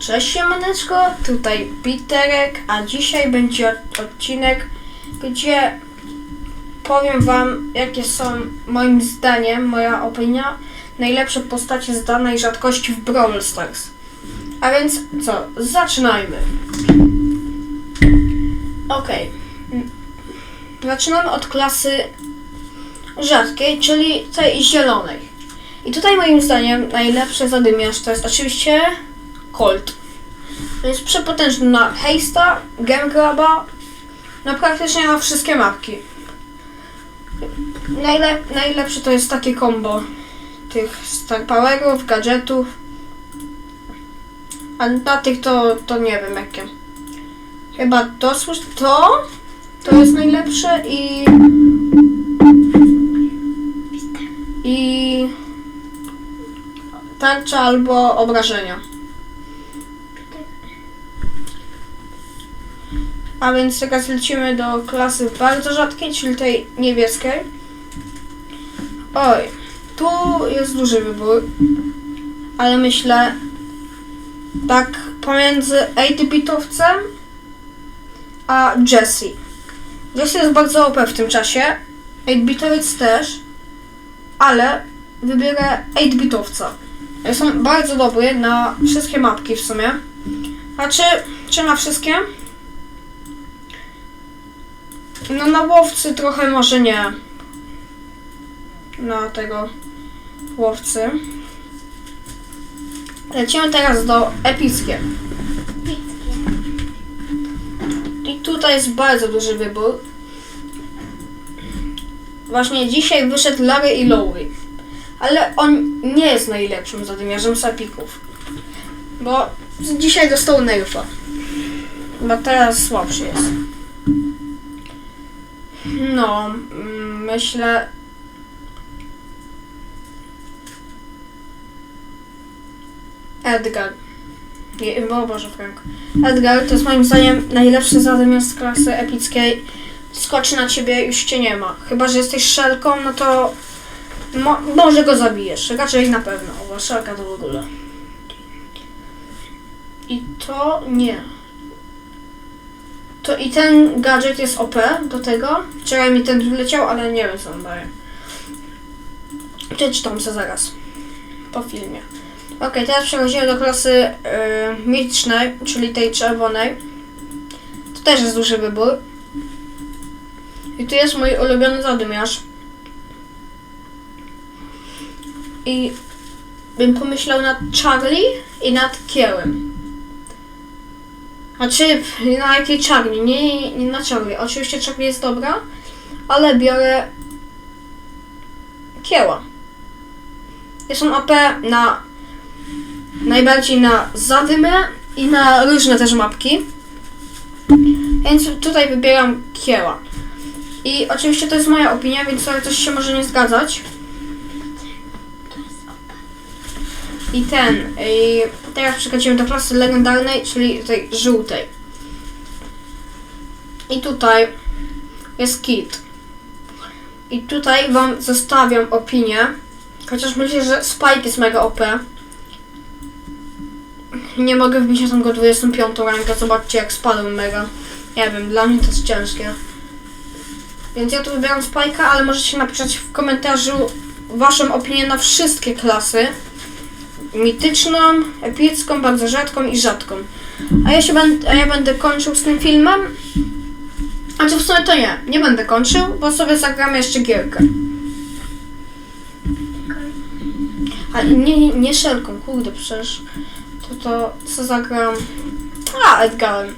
Cześć siemaneczko, tutaj Piterek, a dzisiaj będzie odcinek, gdzie powiem wam, jakie są moim zdaniem, moja opinia, najlepsze postacie z danej rzadkości w Brawl Stars. A więc co, zaczynajmy. Mm. Zaczynamy od klasy rzadkiej, czyli tej zielonej. I tutaj moim zdaniem najlepszy zadymiarz to jest oczywiście Colt. To jest przepotężny na Heista, Game Graba, no praktycznie na wszystkie mapki. Najle najlepsze to jest takie combo tych Star Powerów, gadżetów. A na tych to, to nie wiem jakie. Chyba to słysz- to to jest najlepsze i i tarcza albo obrażenia. A więc teraz lecimy do klasy bardzo rzadkiej, czyli tej niebieskiej. Oj, tu jest duży wybór, ale myślę tak pomiędzy 8-bitowcem a Jesse. Jesse jest bardzo OP w tym czasie, 8-bitowiec też, ale wybiorę 8-bitowca. Są bardzo dobry na wszystkie mapki w sumie. A czy, czy na wszystkie? No na łowcy trochę może nie. Na tego łowcy. Lecimy teraz do epickie. I tutaj jest bardzo duży wybór. Właśnie dzisiaj wyszedł Larry i Lowry. Ale on nie jest najlepszym zadymiarzem z epików. Bo dzisiaj dostał nerfa. Bo teraz słabszy jest. No, mm, myślę. Edgar. Nie, o Boże, Frank. Edgar to jest moim zdaniem najlepszy zamiast klasy epickiej. Skoczy na ciebie, już cię nie ma. Chyba, że jesteś szelką, no to mo może go zabijesz. Raczej na pewno, bo szelka to w ogóle. I to nie. To i ten gadżet jest OP do tego. Wczoraj mi ten wleciał, ale nie wiem co on daje. Przeczytam sobie zaraz. Po filmie. Ok, teraz przechodzimy do klasy yy, mitycznej, czyli tej czerwonej. To też jest duży wybór. I tu jest mój ulubiony zadymiarz. I bym pomyślał nad Charlie i nad Kiełem. Znaczy, na jakiej Charlie? Nie, nie na Charlie. Oczywiście Charlie jest dobra, ale biorę Kieła. Jest on OP na najbardziej na zadymę i na różne też mapki. Więc tutaj wybieram Kieła. I oczywiście to jest moja opinia, więc coś się może nie zgadzać. I ten. I teraz przechodzimy do klasy legendarnej, czyli tej żółtej. I tutaj jest kit. I tutaj wam zostawiam opinię. Chociaż myślę, że Spike jest mega OP. Nie mogę wbić na tą go 25 rankę. Zobaczcie jak spadłem mega. Nie wiem, dla mnie to jest ciężkie. Więc ja tu wybieram Spike'a, ale możecie napisać w komentarzu waszą opinię na wszystkie klasy mityczną, epicką, bardzo rzadką i rzadką. A ja się będę, a ja będę kończył z tym filmem. A czy w sumie to nie, nie będę kończył, bo sobie zagram jeszcze gierkę. A nie, nie, nie szelką, kurde, przecież to to co zagram. A, Edgarem.